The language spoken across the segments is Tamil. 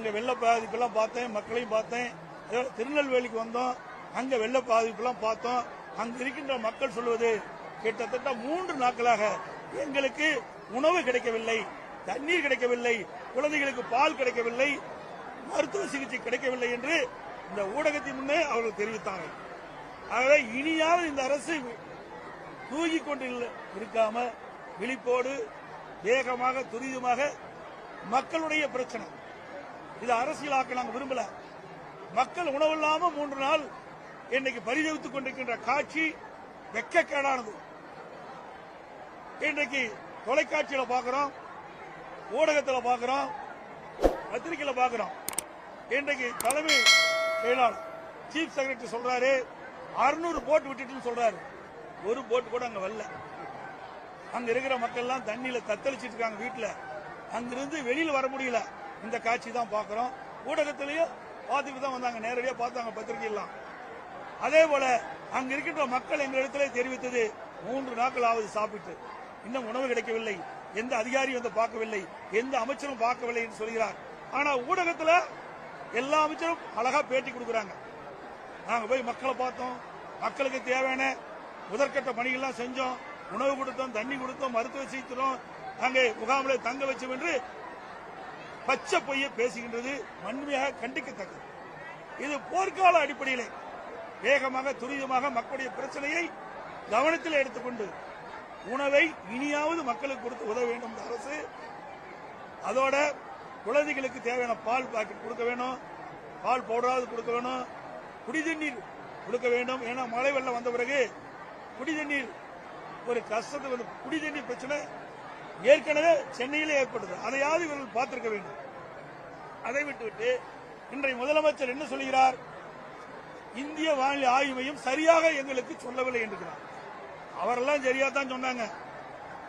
அங்கே வெள்ள பாதிப்பெல்லாம் பார்த்தேன் மக்களையும் பார்த்தேன். திருநெல்வேலிக்கு வந்தோம். அங்கே வெள்ள பாதிப்பெல்லாம் பார்த்தோம். அங்கு இருக்கின்ற மக்கள் சொல்வது கிட்டத்தட்ட மூன்று நாட்களாக எங்களுக்கு உணவு கிடைக்கவில்லை தண்ணீர் கிடைக்கவில்லை குழந்தைகளுக்கு பால் கிடைக்கவில்லை மருத்துவ சிகிச்சை கிடைக்கவில்லை என்று இந்த ஊடகத்தின் முன்னே அவர்கள் தெரிவித்தாங்க ஆகவே இனியாவது இந்த அரசு தூங்கிக் கொண்டு இருக்காம விழிப்போடு வேகமாக துரிதமாக மக்களுடைய பிரச்சனை. இது அரசியலாக்க நாங்க விரும்பல. மக்கள் உணவில்லாம மூன்று நாள் இன்னைக்கு பரிதவித்துக் கொண்டிருக்கின்ற காட்சி வெக்கக்கேடானது. இன்றைக்கு தொலைக்காட்சியில பாக்குறோம் ஊடகத்தில் பாக்குறோம் பத்திரிகையில பாக்குறோம். இன்றைக்கு தலைமை செயலாளர் சீஃப் செக்ரட்டரி சொல்றாரு 600 போட் விட்டுட்டுன்னு சொல்றாரு. ஒரு போட் கூட அங்க வரல. அங்க இருக்கிற மக்கள் எல்லாம் தண்ணியில தத்தளிச்சிட்டு இருக்காங்க வீட்டுல. அங்கிருந்து வெளியில வர முடியல. இந்த காட்சி தான் பாக்குறோம் ஊடகத்திலையும் பார்த்துட்டு தான் வந்தாங்க. நேரடியா பார்த்தாங்க பத்திரிகை எல்லாம் அதே போல அங்க இருக்கின்ற மக்கள் எங்களிடத்திலே தெரிவித்தது மூன்று நாட்கள் ஆவது சாப்பிட்டு. இன்னும் உணவு கிடைக்கவில்லை. எந்த அதிகாரியும் வந்து பார்க்கவில்லை. எந்த அமைச்சரும் பார்க்கவில்லை என்று சொல்கிறார். ஆனா ஊடகத்துல எல்லா அமைச்சரும் அழகா பேட்டி கொடுக்கறாங்க. நாங்க போய் மக்களை பார்த்தோம். மக்களுக்கு தேவையான முதற்கட்ட பணிகள்லாம் செஞ்சோம். உணவு கொடுத்தோம் தண்ணி கொடுத்தோம் மருத்துவ செய்தோம் நாங்க முகாமில் தங்க வச்சோம் என்று பச்சை பொய்ய பேசுகின்றது வன்மையாக கண்டிக்கத்தக்கது. இது போர்க்கால அடிப்படையிலே வேகமாக துரிதமாக மக்களுடைய பிரச்சனையை கவனத்தில் எடுத்துக்கொண்டு உணவை இனியாவது மக்களுக்கு கொடுத்து உதவ வேண்டும் இந்த அரசு அதோட குழந்தைகளுக்கு தேவையான பால் பாக்கெட் கொடுக்க வேணும் பால் பவுடராவது கொடுக்க வேணும் குடி தண்ணீர் கொடுக்க வேண்டும். ஏன்னா மழை வெள்ளம் வந்த பிறகு குடி தண்ணீர் ஒரு கஷ்டத்தை குடிதண்ணீர் குடி தண்ணீர் பிரச்சனை ஏற்கனவே சென்னையிலே ஏற்பட்டது. அதையாவது இவர்கள் பார்த்திருக்க வேண்டும்? அதை விட்டுவிட்டு இன்றைய முதலமைச்சர் என்ன சொல்கிறார்? இந்திய வானிலை ஆய்வு மையம் சரியாக எங்களுக்கு சொல்லவில்லை என்கிறார் அவரெல்லாம் சரியா தான் சொன்னாங்க.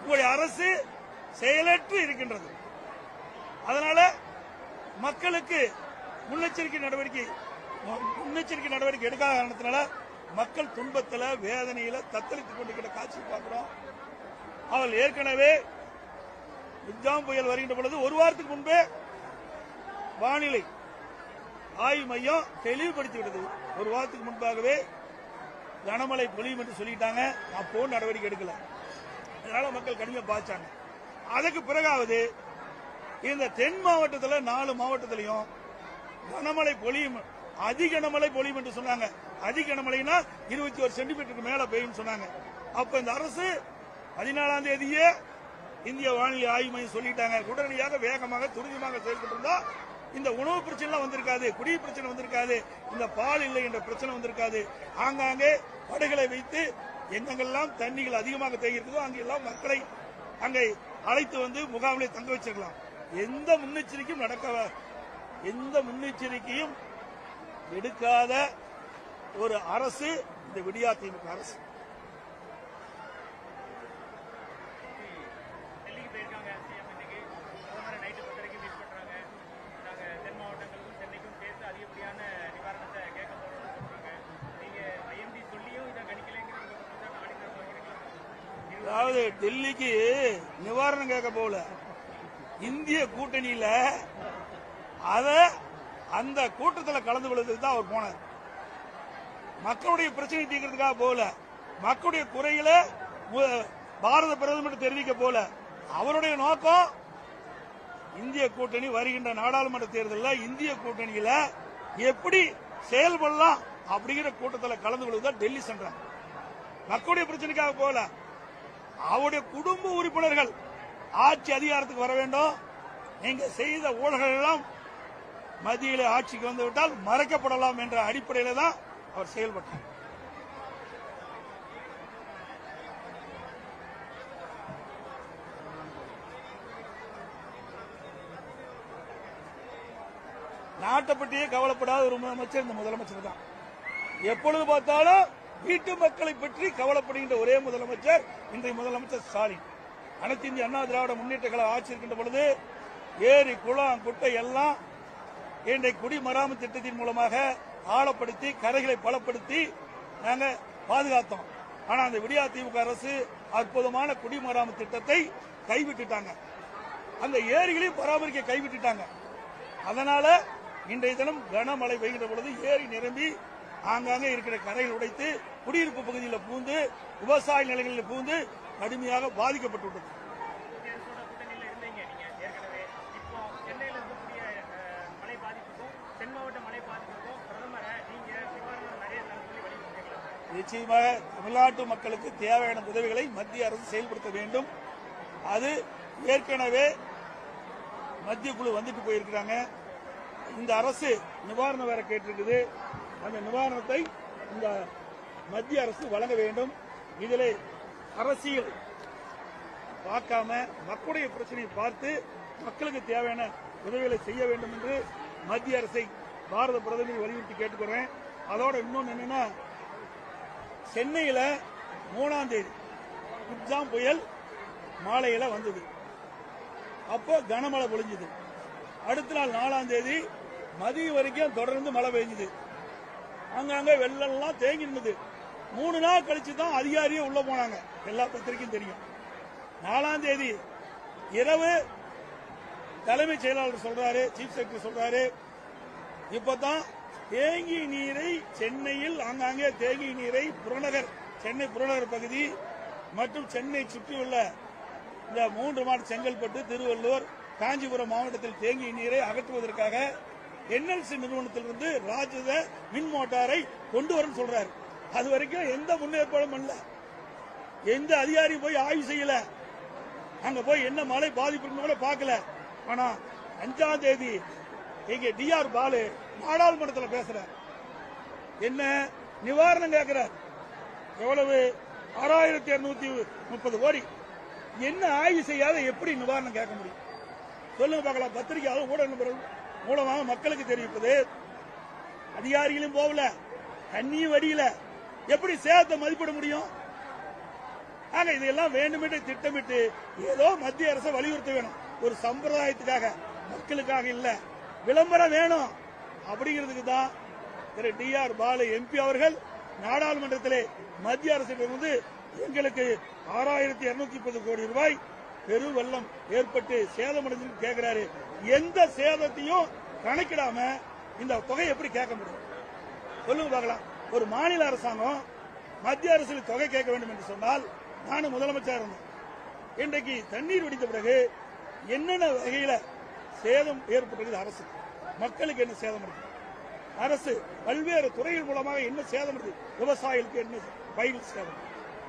உங்களுடைய அரசு செயலற்று இருக்கின்றது. அதனால மக்களுக்கு முன்னெச்சரிக்கை நடவடிக்கை முன்னெச்சரிக்கை நடவடிக்கை எடுக்காத காரணத்தினால மக்கள் துன்பத்தில் வேதனையில தத்தளித்துக் கொண்டிருக்கிற காட்சி பார்க்கிறோம். அவள் ஏற்கனவே மிக்ஜாம் புயல் வருகின்ற பொழுது ஒரு வாரத்துக்கு முன்பே வானிலை ஆய்வு மையம் தெளிவுபடுத்தி விட்டது ஒரு வாரத்துக்கு முன்பாகவே கனமழை பொழியும் என்று சொல்லிட்டாங்க. அப்போ நடவடிக்கை எடுக்கல. அதனால மக்கள் கடுமையா பாய்ச்சாங்க அதுக்கு பிறகாவது இந்த தென் மாவட்டத்தில் நாலு மாவட்டத்திலையும் கனமழை பொழியும் அதிக கனமழை பொழியும் என்று சொன்னாங்க. அதிக கனமழைனா இருபத்தி ஒரு சென்டிமீட்டருக்கு மேல பெய்யும் சொன்னாங்க. அப்ப இந்த அரசு பதினாலாம் தேதியே இந்திய வானிலை ஆய்வு மையம் சொல்லிட்டாங்க. உடனடியாக வேகமாக துரிதமாக செயல்பட்டு இந்த உணவு பிரச்சனைலாம் வந்திருக்காது குடி பிரச்சனை வந்திருக்காது இந்த பால் இல்லை என்ற பிரச்சனை வந்திருக்காது. ஆங்காங்கே படுகளை வைத்து எங்கெங்கெல்லாம் தண்ணிகள் அதிகமாக தேங்கியிருக்குதோ அங்கெல்லாம் மக்களை அங்கே அழைத்து வந்து முகாமிலே தங்க வச்சிருக்கலாம். எந்த முன்னெச்சரிக்கையும் நடக்க எந்த முன்னெச்சரிக்கையும் எடுக்காத ஒரு அரசு இந்த விடியா திமுக அரசு. அதாவது டெல்லிக்கு நிவாரணம் கேட்க போகல. இந்திய கூட்டணியில அத அந்த கூட்டத்தில் கலந்து கொள்வதற்கு தான் அவர் போனார். மக்களுடைய பிரச்சனை தீர்க்கிறதுக்காக போகல. மக்களுடைய குறைகளை பாரத பிரதமர் தெரிவிக்க போல அவருடைய நோக்கம் இந்திய கூட்டணி வருகின்ற நாடாளுமன்ற தேர்தலில் இந்திய கூட்டணியில எப்படி செயல்படலாம் அப்படிங்கிற கூட்டத்தில் கலந்து கொள்வதுதான் டெல்லி சென்றார் மக்களுடைய பிரச்சனைக்காக போகல. அவருடைய குடும்ப உறுப்பினர்கள் ஆட்சி அதிகாரத்துக்கு வர வேண்டும். நீங்க செய்த ஊழல்கள் எல்லாம் மத்தியில் ஆட்சிக்கு வந்துவிட்டால் மறைக்கப்படலாம் என்ற அடிப்படையில் தான் அவர் செயல்பட்டார். நாட்டை பற்றியே கவலைப்படாத ஒரு முதலமைச்சர் இந்த முதலமைச்சர் தான். எப்பொழுது பார்த்தாலும் வீட்டு மக்களை பற்றி கவலைப்படுகின்ற ஒரே முதலமைச்சர் இன்றைய முதலமைச்சர் ஸ்டாலின். அனைத்து இந்திய அண்ணா திராவிட முன்னேற்ற கழக ஆட்சி இருக்கின்ற பொழுது ஏரி குளம் குட்டை எல்லாம் இன்றைய குடிமராமத்து திட்டத்தின் மூலமாக ஆழப்படுத்தி கரைகளை பலப்படுத்தி நாங்க பாதுகாத்தோம். ஆனா அந்த விடியா திமுக அரசு அற்புதமான குடிமராமத்து திட்டத்தை கைவிட்டுட்டாங்க. அந்த ஏரிகளையும் பராமரிக்க கைவிட்டுட்டாங்க. அதனால இன்றைய தினம் கனமழை பெய்கின்ற பொழுது ஏரி நிரம்பி ஆங்காங்கே இருக்கிற கரைகள் உடைத்து குடியிருப்பு பகுதியில் பூந்து விவசாய நிலங்களில் பூந்து கடுமையாக பாதிக்கப்பட்டுள்ளது நிச்சயமாக தமிழ்நாட்டு மக்களுக்கு தேவையான உதவிகளை மத்திய அரசு செயல்படுத்த வேண்டும். அது ஏற்கனவே மத்திய குழு வந்துட்டு போயிருக்கிறாங்க. இந்த அரசு நிவாரணம் வேற கேட்டிருக்குது. அந்த நிவாரணத்தை இந்த மத்திய அரசு வழங்க வேண்டும். இதில் அரசியல் பார்க்காம மக்களுடைய பிரச்சனையை பார்த்து மக்களுக்கு தேவையான உதவிகளை செய்ய வேண்டும் என்று மத்திய அரசை பாரத பிரதமர் வலியுறுத்தி கேட்டுக்கிறேன் அதோட இன்னொன்னு என்னன்னா சென்னையில மூணாம் தேதி குப்ஜாம் புயல் மாலையில வந்தது. அப்போ கனமழை பொழிஞ்சுது. அடுத்த நாள் நாலாம் தேதி மதியம் வரைக்கும் தொடர்ந்து மழை பெய்ஞ்சுது. அங்கங்க வெள்ளம்லாம் தேங்கி இருந்தது மூணு நாள் கழிச்சு தான் அதிகாரியே உள்ள போனாங்க. எல்லா பத்திரிக்கையும் தெரியும். நாலாம் தேதி இரவு தலைமைச் செயலாளர் சொல்றாரு சீஃப் செக்ரட்டரி சொல்றாரு இப்பதான் தேங்கி நீரை சென்னையில் ஆங்காங்கே தேங்கி நீரை புறநகர் சென்னை புறநகர் பகுதி மற்றும் சென்னை சுற்றியுள்ள இந்த மூன்று மாவட்ட செங்கல்பட்டு திருவள்ளூர் காஞ்சிபுரம் மாவட்டத்தில் தேங்கிய நீரை அகற்றுவதற்காக என்எல்சி நிறுவனத்திலிருந்து ராஜத மின் மோட்டாரை கொண்டு வரும் சொல்றாரு. அது வரைக்கும் எந்த முன்னேற்பாடும் பண்ணல. எந்த அதிகாரி போய் ஆய்வு செய்யல. அங்க போய் என்ன மழை பாதிப்பு கூட பார்க்கல. ஆனா அஞ்சாம் தேதி இங்க டிஆர் பாலு நாடாளுமன்றத்தில் பேசுறார். என்ன நிவாரணம் கேட்கிறார் எவ்வளவு? ஆறாயிரத்தி இருநூத்தி முப்பது கோடி. என்ன ஆய்வு செய்யாத எப்படி நிவாரணம் கேட்க முடியும்? சொல்லுங்க பார்க்கலாம். பத்திரிகையாளர் ஊடக நிபுணர்கள் மூலமாக மக்களுக்கு தெரிவிப்பது. அதிகாரிகளும் போகல. தண்ணியும் வடியல. எப்படி சேதத்தை மதிப்பிட முடியும்? ஆக இதெல்லாம் வேண்டுமென்றே திட்டமிட்டு ஏதோ மத்திய அரசை வலியுறுத்த வேணும். ஒரு சம்பிரதாயத்துக்காக. மக்களுக்காக இல்ல. விளம்பரம் வேணும். அப்படிங்கிறதுக்கு தான் Thiru T R Balu MP அவர்கள் நாடாளுமன்றத்திலே மத்திய அரசிடமிருந்து எங்களுக்கு ஆறாயிரத்தி இருநூத்தி முப்பது கோடி ரூபாய் பெரு வெள்ளம் ஏற்பட்டு சேதமடைஞ்சு கேட்கிறாரு எந்த சேதத்தையும் கணக்கிடாம இந்த தொகை எப்படி கேட்க முடியும்? சொல்லுங்க பார்க்கலாம். ஒரு மாநில அரசாங்கம் மத்திய அரசுக்கு தொகை கேட்க வேண்டும் என்று சொன்னால் நானும் முதலமைச்சர் இருந்தேன் இன்றைக்கு தண்ணீர் வெடித்த பிறகு என்னென்ன வகையில சேதம் ஏற்பட்டது? அரசு. மக்களுக்கு என்ன சேதம் இருக்கு? அரசு பல்வேறு துறைகள் மூலமாக என்ன சேதம் இருக்கு? விவசாயிகளுக்கு என்ன பயிர் சேதம்?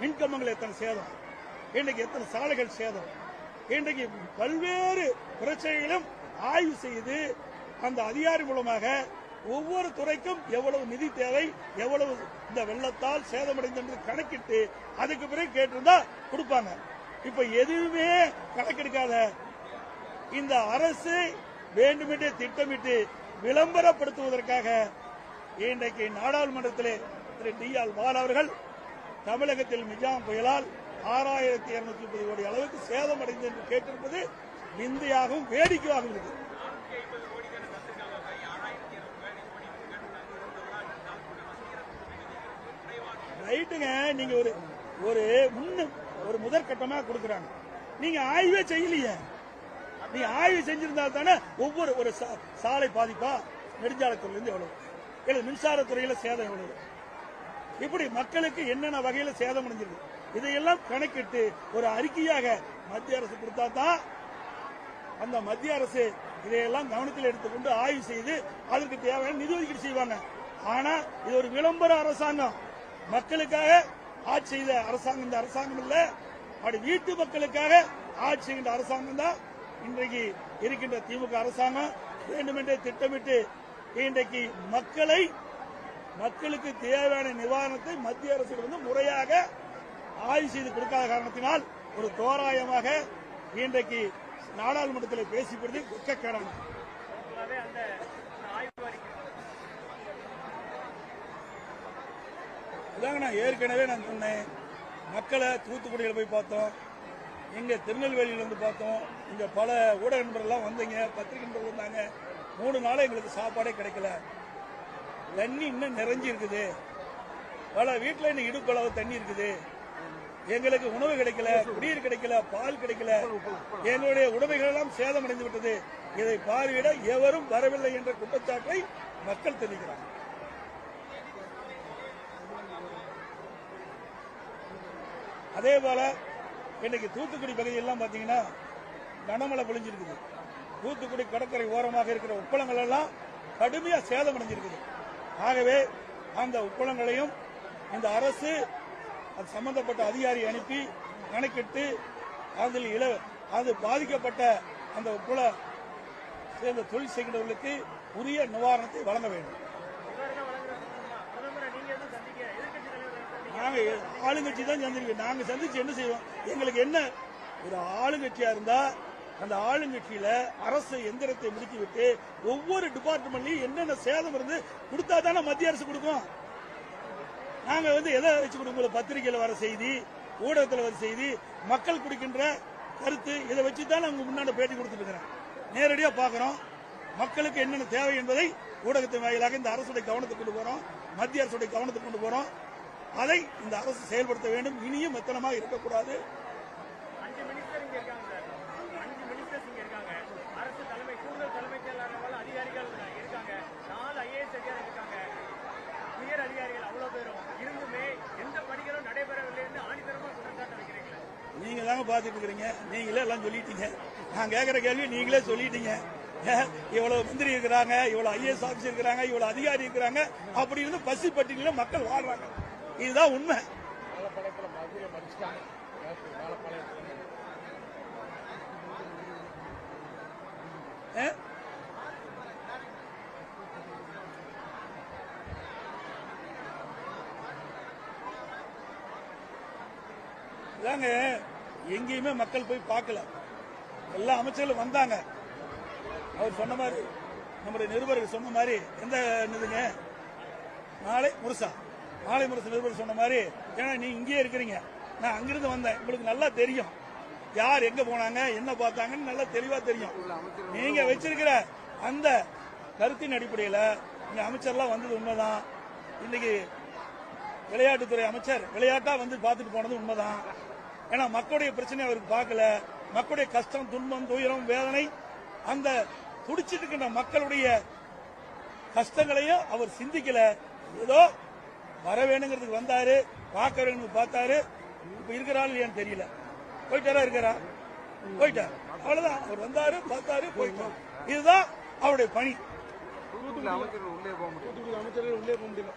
மின்கம்பங்கள் எத்தனை சேதம்? இன்றைக்கு எத்தனை சாலைகள் சேதம்? இன்றைக்கு பல்வேறு பிரச்சனைகளும் ஆய்வு செய்து அந்த அதிகாரி மூலமாக ஒவ்வொரு துறைக்கும் எவ்வளவு நிதி தேவை எவ்வளவு இந்த வெள்ளத்தால் சேதமடைந்தது கணக்கிட்டு அதுக்கு பிறகு கேட்டிருந்தா கொடுப்பாங்க. இப்ப எதுவுமே கணக்கெடுக்காத இந்த அரசு வேண்டுமென்றே திட்டமிட்டு விளம்பரப்படுத்துவதற்காக இன்றைக்கு நாடாளுமன்றத்திலே திரு டி ஆர் பால் அவர்கள் தமிழகத்தில் மிஜாம் புயலால் ஆறாயிரத்தி இருநூத்தி முப்பது கோடி அளவுக்கு சேதமடைந்தது என்று கேட்டிருப்பது நிந்தையாகவும் வேடிக்கையாகவும் இருக்கு. ரைட்டுங்க நீங்க ஒரு ஒரு முன்ன ஒரு முதற்கட்டமா கொடுக்கறாங்க. நீங்க ஆய்வே செய்யலையே. நீ ஆய்வு செஞ்சிருந்தா தானே ஒவ்வொரு ஒரு சாலை பாதிப்பா? நெடுஞ்சாலைத்துறையில இருந்து எவ்வளவு? இல்ல மின்சாரத்துறையில சேதம் எவ்வளவு? இப்படி மக்களுக்கு என்னென்ன வகையில சேதம் அடைஞ்சிருக்கு? இதையெல்லாம் கணக்கிட்டு ஒரு அறிக்கையாக மத்திய அரசு கொடுத்தா தான் அந்த மத்திய அரசு இதையெல்லாம் கவனத்தில் எடுத்துக்கொண்டு ஆய்வு செய்து அதற்கு தேவையான நிதி ஒதுக்கீடு செய்வாங்க. ஆனா இது ஒரு விளம்பர அரசாங்கம். மக்களுக்காக ஆட்சி செய்த அரசாங்கம் இந்த அரசாங்கம் இல்ல. அப்படி வீட்டு மக்களுக்காக ஆட்சி செய்கின்ற அரசாங்கம் தான் இன்றைக்கு இருக்கின்ற திமுக அரசாங்கம். வேண்டுமென்றே திட்டமிட்டு இன்றைக்கு மக்களை மக்களுக்கு தேவையான நிவாரணத்தை மத்திய அரசு வந்து முறையாக ஆய்வு செய்து கொடுக்காத காரணத்தினால் ஒரு தோராயமாக இன்றைக்கு நாடாளுமன்றத்தில் பேசிப்படுது வெட்கக்கேடானது இதாங்க நான் ஏற்கனவே நான் சொன்னேன். மக்களை தூத்துக்குடியில் போய் பார்த்தோம். இங்க திருநெல்வேலியில் வந்து பார்த்தோம். இங்க பல ஊடக நண்பர்கள்லாம் வந்தீங்க பத்திரிகை நண்பர்கள் வந்தாங்க. மூணு நாள் எங்களுக்கு சாப்பாடே கிடைக்கல. தண்ணி இன்னும் நிறைஞ்சு இருக்குது பல வீட்டில் இன்னும் இடுப்பளவு தண்ணி இருக்குது. எங்களுக்கு உணவு கிடைக்கல குடிநீர் கிடைக்கல பால் கிடைக்கல. எங்களுடைய உடைமைகள் எல்லாம் சேதமடைந்து விட்டது. இதை பார்வையிட எவரும் வரவில்லை என்ற குற்றச்சாட்டை மக்கள் தெரிவிக்கிறார் அதே போல இன்னைக்கு தூத்துக்குடி பகுதியெல்லாம் பாத்தீங்கன்னா கனமழை பொழிஞ்சிருக்குது. தூத்துக்குடி கடற்கரை ஓரமாக இருக்கிற உப்பளங்கள் எல்லாம் கடுமையா சேதமடைஞ்சிருக்குது. ஆகவே அந்த உப்பளங்களையும் இந்த அரசு அது சம்பந்தப்பட்ட அதிகாரி அனுப்பி கணக்கிட்டு அதில் இள அது பாதிக்கப்பட்ட அந்த குல சேர்ந்த தொழில் செய்கின்றவர்களுக்கு உரிய நிவாரணத்தை வழங்க வேண்டும். நாங்கள் நாங்க ஆளுங்கட்சி தான் சந்திருக்கோம் நாங்க சந்திச்சு என்ன செய்வோம்? எங்களுக்கு என்ன? ஒரு ஆளுங்கட்சியா இருந்தா அந்த ஆளுங்கட்சியில அரசு எந்திரத்தை முடுக்கி விட்டு ஒவ்வொரு டிபார்ட்மெண்ட்லயும் என்னென்ன சேதம் இருந்து கொடுத்தா தானே மத்திய அரசு கொடுக்கும்? நாங்க வந்து எதை வச்சு கொடுக்கல பத்திரிகையில வர செய்தி ஊடகத்தில் வர செய்தி மக்கள் குடிக்கின்ற கருத்து இதை வச்சு தான் நாங்க முன்னாடி பேட்டி கொடுத்துட்டு இருக்கிறேன். பார்க்குறோம். மக்களுக்கு என்னென்ன தேவை என்பதை ஊடகத்தின் வாயிலாக இந்த அரசுடைய கவனத்துக்கு கொண்டு போறோம். மத்திய அரசுடைய கவனத்துக்கு கொண்டு போறோம். அதை இந்த அரசு செயல்படுத்த வேண்டும். இனியும் மெத்தனமாக இருக்கக்கூடாது அஞ்சு மினிஸ்டர் இங்க இருக்காங்க சார் அஞ்சு மினிஸ்டர்ஸ் இங்க இருக்காங்க அரசு தலைமை கூடுதல் தலைமைச் செயலாளர் போல அதிகாரிகள் இருக்காங்க நாலு ஐஏஎஸ் அதிகாரி இருக்காங்க உயர் அதிகாரிகள் அவ்வளவு பேரும் இருந்துமே எந்த பணிகளும் நடைபெறவில்லைன்னு ஆணித்தரமா குற்றச்சாட்டு வைக்கிறீங்களே பார்த்துட்டு இருக்கிறீங்க நீங்களே எல்லாம் சொல்லிட்டீங்க. நான் கேட்கிற கேள்வி நீங்களே சொல்லிட்டீங்க. இவ்வளவு மந்திரி இருக்கிறாங்க இவ்வளவு ஐஏஎஸ் ஆபீசர் இருக்கிறாங்க இவ்வளவு அதிகாரி இருக்கிறாங்க. அப்படி இருந்து பசி பட்டியல மக்கள் வாழ்றாங்க இதுதான் உண்மை. இதாங்க எங்கேயுமே மக்கள் போய் பார்க்கல. எல்லா அமைச்சர்களும் வந்தாங்க. அவர் சொன்ன மாதிரி நம்முடைய நிருபர்கள் சொன்ன மாதிரி எந்த இதுங்க? நாளை முருசா. நாளை முரசு நிருபர் சொன்ன மாதிரி ஏன்னா நீ இங்கேயே இருக்கிறீங்க. நான் அங்கிருந்து வந்தேன். உங்களுக்கு நல்லா தெரியும். யார் எங்க போனாங்க என்ன பார்த்தாங்கன்னு நல்லா தெளிவா தெரியும். நீங்க வச்சிருக்கிற அந்த கருத்தின் அடிப்படையில் இங்க அமைச்சர்லாம் வந்தது உண்மைதான். இன்னைக்கு விளையாட்டுத்துறை அமைச்சர் விளையாட்டா வந்து பார்த்துட்டு போனது உண்மைதான். ஏன்னா மக்களுடைய பிரச்சனை அவருக்கு பார்க்கல. மக்களுடைய கஷ்டம் துன்பம் துயரம் வேதனை அந்த துடிச்சிட்டு இருக்கின்ற மக்களுடைய கஷ்டங்களையும் அவர் சிந்திக்கல. ஏதோ வர வேணுங்கிறதுக்கு வந்தாரு பார்க்க வேணுங்கிறது பார்த்தாரு. இப்ப இருக்கிறாள் இல்லையான்னு தெரியல. போயிட்டாரா இருக்கிறா போயிட்டார். அவ்வளவுதான். அவர் வந்தாரு பார்த்தாரு போயிட்டார். இதுதான் அவருடைய பணி. அமைச்சர்கள் உள்ளே போக முடியும்? அமைச்சர்கள் உள்ளே போக முடியல